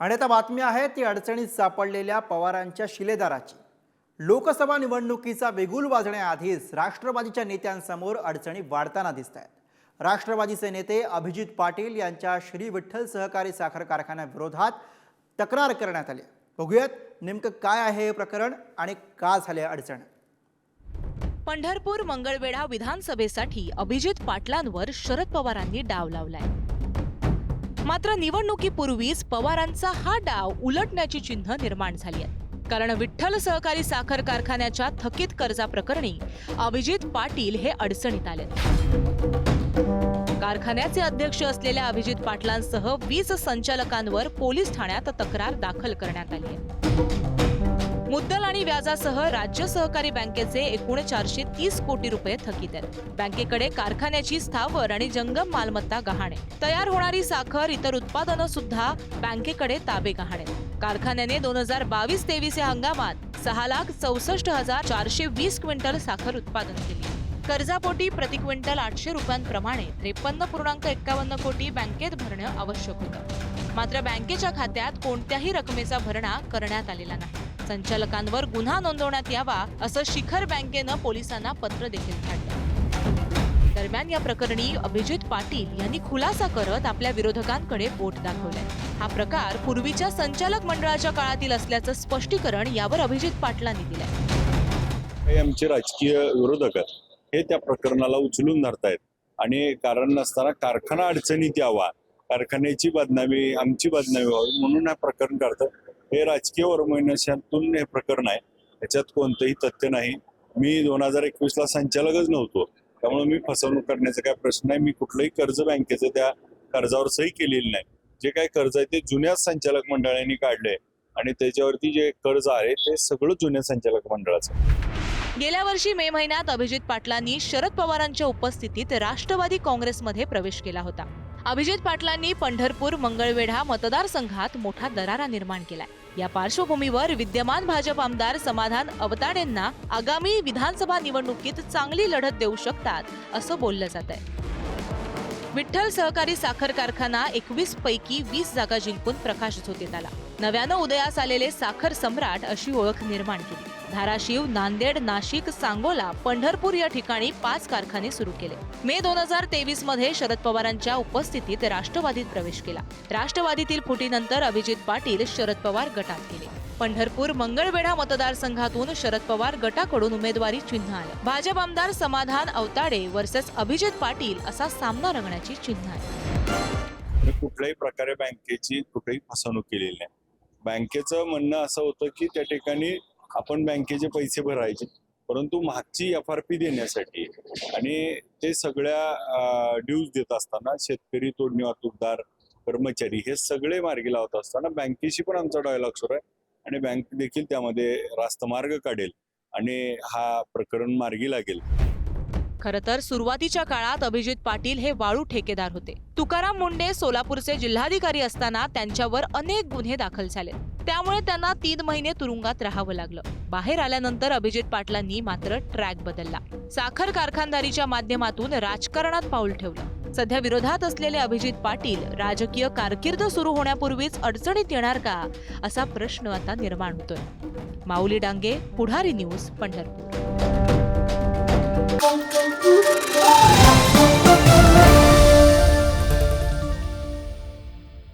आणि आता बातमी आहे ती अडचणीत सापडलेल्या पवारांच्या शिलेदाराची. लोकसभा निवडणुकीचा वेगुल वाजण्याआधीच राष्ट्रवादीच्या नेत्यांसमोर अडचणी वाढताना दिसत आहेत राष्ट्रवादीचे नेते अभिजित पाटील यांच्या श्री विठ्ठल सहकारी साखर कारखान्याविरोधात तक्रार करण्यात आली बघूयात नेमकं काय आहे हे प्रकरण आणि का झाले अडचण. पंढरपूर मंगळवेढा विधानसभेसाठी अभिजित पाटलांवर शरद पवारांनी डाव लावलाय. मात्र निवडणुकीपूर्वीच पवारांचा हा डाव उलटण्याची चिन्ह निर्माण झाली आहेत कारण विठ्ठल सहकारी साखर कारखान्याच्या थकीत कर्जाप्रकरणी अभिजित पाटील हे अडचणीत आले. कारखान्याचे अध्यक्ष असलेल्या अभिजित पाटलांसह वीस संचालकांवर पोलीस ठाण्यात तक्रार दाखल करण्यात आली आहे. मुद्दल आणि व्याजासह राज्य सहकारी बँकेचे एकूण चारशे तीस कोटी रुपये थकीत आहेत. बँकेकडे कारखान्याची स्थावर आणि जंगम मालमत्ता गहाण आहे. तयार होणारी साखर इतर उत्पादनं सुद्धा बँकेकडे ताबे गहाण आहेत. कारखान्याने दोन हजार बावीस तेवीस या हंगामात सहा लाख चौसष्ट हजार चारशे वीस क्विंटल साखर उत्पादन केली कर्जापोटी प्रति क्विंटल आठशे रुपयांप्रमाणे त्रेपन्न पूर्णांक एक्कावन्न कोटी बँकेत भरणं आवश्यक होतं. मात्र बँकेच्या खात्यात कोणत्याही रकमेचा भरणा करण्यात आलेला नाही. संचालकांवर गुन्हा नोंदवण्यात यावा असं शिखर बँकेनं पोलिसांना पत्र देखील काढलं. दरम्यान या प्रकरणी अभिजित पाटील यांनी खुलासा करत आपल्या विरोधकांकडे बोट दाखवलंय. हा प्रकार पूर्वीच्या संचालक मंडळाच्या काळातील असल्याचं स्पष्टीकरण यावर अभिजित पाटलांनी दिलंय. हे आमचे राजकीय विरोधक हे त्या प्रकरणाला उचलून धरतायत. आणि कारण नसताना कारखाना अडचणीत यावा. कारखान्याची बदनामी आमची बदनामी व्हावी म्हणून हा प्रकरण काढतात. हे राजकीय वर्मविनाशातून हे प्रकरण आहे. याच्यात कोणतंही तथ्य नाही. मी दोन हजार एकवीसला संचालकच नव्हतो. त्यामुळे मी फसवणूक करण्याचा काय प्रश्न नाही. मी कुठलंही कर्ज बँकेचं त्या कर्जावर सही केलेली नाही. जे काही कर्ज आहे ते जुन्या संचालक मंडळाने काढले आणि त्याच्यावरती जे कर्ज आहे ते सगळं जुन्या संचालक मंडळाचं गेल्या वर्षी मे महिन्यात अभिजित पाटलांनी शरद पवारांच्या उपस्थितीत राष्ट्रवादी काँग्रेसमध्ये प्रवेश केला होता. अभिजित पाटलांनी पंढरपूर मंगळवेढा मतदारसंघात मोठा दरारा निर्माण केलाय. या पार्श्वभूमीवर विद्यमान भाजप आमदार समाधान अवताडेंना आगामी विधानसभा निवडणुकीत चांगली लढत देऊ शकतात असं बोललं जात आहे विठ्ठल सहकारी साखर कारखाना एकवीस पैकी वीस जागा जिंकून प्रकाश झोतेत आला. नव्यानं उदयास आलेले साखर सम्राट अशी ओळख निर्माण केली. धाराशिव नांदेड नाशिक सांगोला पंढरपूर या ठिकाणी पाच कारखाने सुरू केले. मे दोन हजार तेवीसमध्ये शरद पवारांच्या उपस्थितीत राष्ट्रवादीत प्रवेश केला. राष्ट्रवादीतील फुटीनंतर अभिजित पाटील शरद पवार गटात गेले. पंढरपूर मंगळवेढा मतदारसंघातून शरद पवार गटाकडून उमेदवारी चिन्ह आलं. भाजप आमदार समाधान अवताडे वर्सेस अभिजित पाटील असा सामना रंगण्याची चिन्ह आहे कुठल्याही प्रकारे बँकेची कुठेही फसवणूक केलेली नाही. बँकेचं म्हणणं असं होतं की त्या ठिकाणी आपण बँकेचे पैसे भरायचे परंतु मागची एफ आर पी देण्यासाठी आणि ते सगळ्या ड्यूज देत असताना शेतकरी तोडणी वाहतूकदार कर्मचारी हे सगळे मार्गी लावत असताना बँकेशी पण आमचा डायलॉग सुरू आहे आणि बँक देखील त्यामध्ये रास्त मार्ग काढेल आणि हा प्रकरण मार्गी लागेल. खर तर सुरुवातीच्या काळात अभिजित पाटील हे वाळू ठेकेदार होते. तुकाराम मुंडे सोलापूरचे जिल्हाधिकारी असताना त्यांच्यावर अनेक गुन्हे दाखल झाले. त्यामुळे त्यांना तीन महिने तुरुंगात राहावं लागलं. बाहेर आल्यानंतर अभिजित पाटलांनी मात्र ट्रॅक बदलला. साखर कारखानदारीच्या माध्यमातून राजकारणात पाऊल ठेवलं. सध्या विरोधात असलेले अभिजित पाटील राजकीय कारकीर्द सुरू होण्यापूर्वीच अडचणीत येणार का असा प्रश्न आता निर्माण होतोय. माऊली डांगे पुढारी न्यूज पंढरपूर.